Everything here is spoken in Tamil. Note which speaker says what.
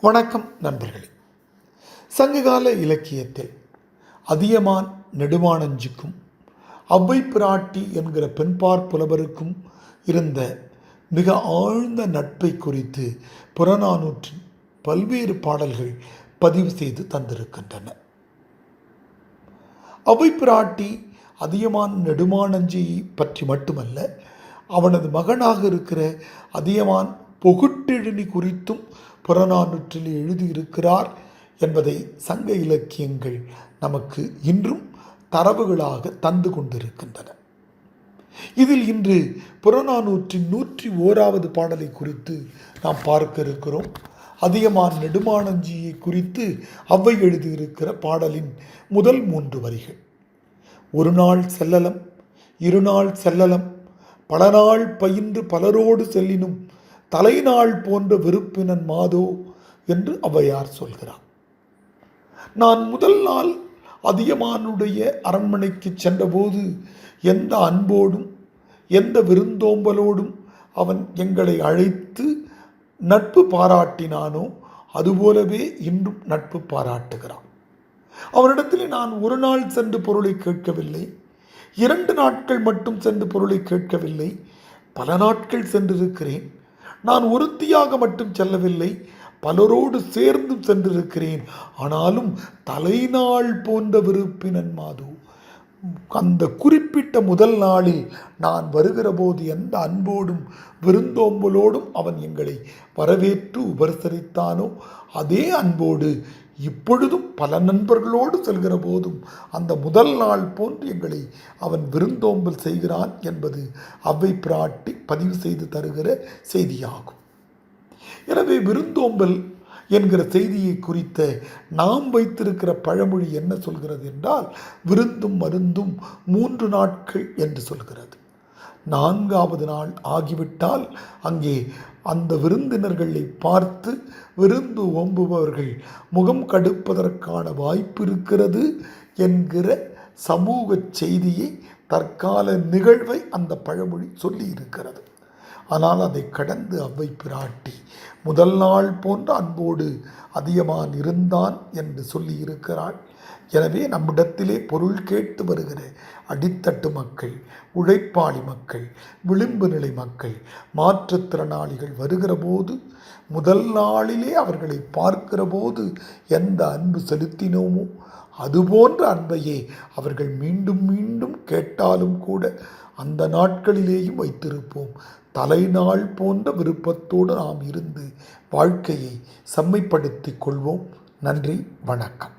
Speaker 1: வணக்கம் நண்பர்களே. சங்ககால இலக்கியத்தில் அதியமான் நெடுமானஞ்சிக்கும் அவ்வை பிராட்டி என்கிற பெண்பார் புலவருக்கும் இருந்த மிக ஆழ்ந்த நட்பை குறித்து புறநானூற்றின் பல்வேறு பாடல்கள் பதிவு செய்து தந்திருக்கின்றன. அவை பிராட்டி அதியமான் நெடுமானஞ்சியை பற்றி மட்டுமல்ல அவனது மகனாக இருக்கிற அதியமான் பொகுட்டெழினி குறித்தும் புறநானூற்றில் எழுதியிருக்கிறார் என்பதை சங்க இலக்கியங்கள் நமக்கு இன்றும் தரவுகளாக தந்து கொண்டிருக்கின்றன. இதில் இன்று புறநானூற்றின் நூற்றி ஓராவது பாடலை குறித்து நாம் பார்க்க இருக்கிறோம். அதிகமான் நெடுமானஞ்சியை குறித்து அவ்வை எழுதியிருக்கிற பாடலின் முதல் மூன்று வரிகள். ஒரு நாள் செல்லலம் இருநாள் செல்லலம் பல நாள் பயின்று பலரோடு செல்லினும் தலைநாள் போன்ற வெறுப்பினன் மாதோ என்று அவையார் சொல்கிறார். நான் முதல் நாள் அதியமானுடைய அரண்மனைக்கு சென்றபோது எந்த அன்போடும் எந்த விருந்தோம்பலோடும் அவன் எங்களை அழைத்து நட்பு பாராட்டினானோ அதுபோலவே இன்றும் நட்பு பாராட்டுகிறான். அவனிடத்தில் நான் ஒரு நாள் சென்று பொருளை கேட்கவில்லை. இரண்டு நாட்கள் மட்டும் சென்று பொருளை கேட்கவில்லை. பல நாட்கள் சென்றிருக்கிறேன். நான் ஒருத்தியாக மட்டும் செல்லவில்லை பலரோடு சேர்ந்தும் சென்றிருக்கிறேன். ஆனாலும் தலைநாள் போன்ற விருப்பினன் மாது. அந்த குறிப்பிட்ட முதல் நாளில் நான் வருகிற போது எந்த அன்போடும் விருந்தோம்பலோடும் அவன் எங்களை வரவேற்று உபசரித்தானோ அதே அன்போடு இப்பொழுதும் பல நண்பர்களோடு செல்கிற போதும் அந்த முதல் நாள் போன்று எங்களை அவன் விருந்தோம்பல் செய்கிறான் என்பது அவ்வை பிராட்டி பதிவு செய்து தருகிற செய்தியாகும். எனவே விருந்தோம்பல் என்கிற செய்தியை குறித்த நாம் வைத்திருக்கிற பழமொழி என்ன சொல்கிறது என்றால் விருந்தும் மருந்தும் மூன்று நாட்கள் என்று சொல்கிறது. நான்காவது நாள் ஆகிவிட்டால் அங்கே அந்த விருந்தினர்களை பார்த்து விருந்து ஓம்புபவர்கள் முகம் கடுப்பதற்கான வாய்ப்பு இருக்கிறது என்கிற சமூக செய்தியை தற்கால நிகழ்வை அந்த பழமொழி சொல்லி இருக்கிறது ஆனால் அதை கடந்து அவ்வை பிராட்டி முதல் நாள் போன்ற அன்போடு அதியமான் இருந்தான் என்று சொல்லியிருக்கிறாள். எனவே நம்மிடத்திலே பொருள் கேட்டு வருகிற அடித்தட்டு மக்கள் உழைப்பாளி மக்கள் விளிம்பு நிலை மக்கள் மாற்றுத்திறனாளிகள் வருகிற போது முதல் நாளிலே அவர்களை பார்க்கிற போது எந்த அன்பு செலுத்தினோமோ அதுபோன்ற அன்பையே அவர்கள் மீண்டும் மீண்டும் கேட்டாலும் கூட அந்த நாட்களிலேயும் வைத்திருப்போம். தலைநாள் போன்ற விருப்பத்தோடு நாம் இருந்து வாழ்க்கையை செம்மைப்படுத்திக் கொள்வோம். நன்றி வணக்கம்.